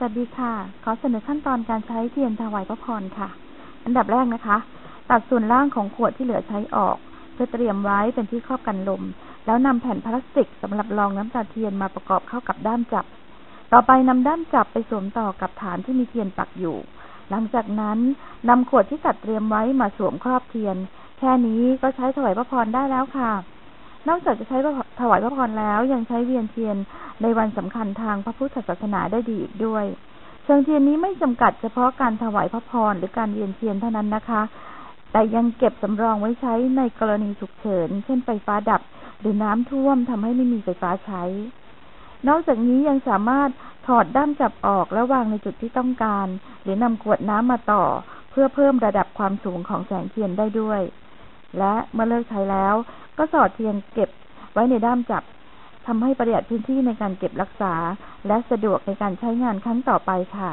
สวัสดีค่ะ ขอเสนอขั้นตอนการใช้เทียนถวายพระพรค่ะ อันดับแรกนะคะ ตัดส่วนล่างของขวดที่เหลือใช้ออก เพื่อเตรียมไว้เป็นที่ครอบกันลม แล้วนำแผ่นพลาสติกสำหรับรองน้ำตาเทียนมาประกอบเข้ากับด้ามจับ ต่อไปนำด้ามจับไปสวมต่อกับฐานที่มีเทียนปักอยู่ หลังจากนั้นนำขวดที่ตัดเตรียมไว้มาสวมครอบเทียน แค่นี้ก็ใช้ถวายพระพรได้แล้วค่ะ นอกจากจะใช้ถวายพระพรแล้วยังใช้เวียนเทียน ในวันสำคัญทางพระพุทธศาสนาได้ดีอีกด้วยเชิงเทียนนี้ไม่จำกัดเฉพาะการถวายพระพรหรือการเวียนเทียนเท่านั้นนะคะ แต่ยังเก็บสำรองไว้ใช้ในกรณีฉุกเฉิน เช่นไฟฟ้าดับ หรือน้ำท่วมทำให้ไม่มีไฟฟ้าใช้ นอกจากนี้ยังสามารถถอดด้ามจับออกและวางในจุดที่ต้องการ หรือนำขวดน้ำมาต่อ เพื่อเพิ่มระดับความสูงของแสงเทียนได้ด้วย และเมื่อเลิกใช้แล้ว ก็สอดเทียนเก็บไว้ในด้ามจับ ทำให้ประหยัดพื้นที่ในการเก็บรักษา และสะดวกในการใช้งานครั้งต่อไปค่ะ